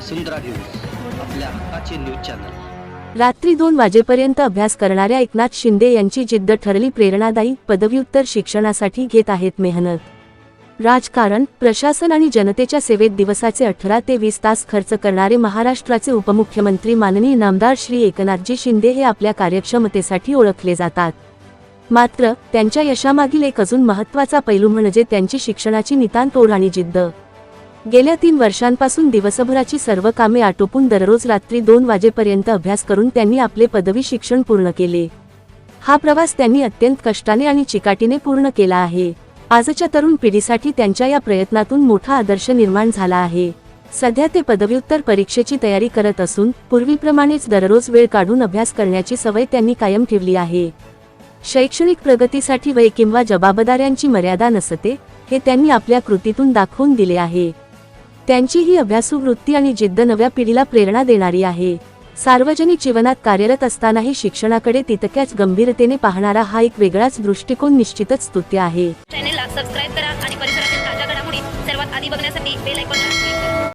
वसुंधरा news आपल्या हक्काचे news channel. रात्री दोन वाजेपर्यंत अभ्यास करणाऱ्या एकनाथ शिंदे यांची जिद्द ठरली प्रेरणादायी पदव्युत्तर शिक्षणासाठी घेत आहेत मेहनत. राजकारण प्रशासन आणि जनतेच्या सेवेत दिवसाचे अठरा ते वीस तास खर्च करणारे महाराष्ट्राचे उपमुख्यमंत्री माननीय नामदार श्री एकनाथजी शिंदे हे आपल्या कार्यक्षमतेसाठी ओळखले जातात. मात्र त्यांच्या यशामागील एक अजून महत्त्वाचा पैलू म्हणजे त्यांची शिक्षणाची नितांत ओढ आणि जिद्द. गेल्या तीन वर्षांपासून दिवसभराची सर्व कामे आटोपून दररोज रात्री दोन वाजेपर्यंत अभ्यास करून त्यांनी आपले पदवी शिक्षण पूर्ण केले. हा प्रवास त्यांनी अत्यंत कष्टाने आणि चिकाटीने पूर्ण केला आहे. आजच्या तरुण पिढीसाठी त्यांच्या या प्रयत्नातून मोठा आदर्श निर्माण झाला आहे. सध्या ते पदव्युत्तर परीक्षेची तयारी करत असून पूर्वीप्रमाणेच दररोज वेळ काढून अभ्यास करण्याची सवय त्यांनी कायम ठेवली आहे. शैक्षणिक प्रगतीसाठी वय किंवा जबाबदाऱ्यांची मर्यादा नसते हे त्यांनी आपल्या कृतीतून दाखवून दिले आहे. त्यांची ही अभ्यासू वृत्ती आणि जिद्द नव्या पिढीला प्रेरणा देणारी आहे. सार्वजनिक जीवनात कार्यरत असतानाही शिक्षणाकडे तितक्याच गंभीरतेने पाहणारा हा एक वेगळाच दृष्टिकोन निश्चितच स्तुत्य आहे. चॅनेलला सबस्क्राईब करा आणि परिसरातील ताज्या घडामोडी सर्वात आधी बघण्यासाठी बेल आयकॉन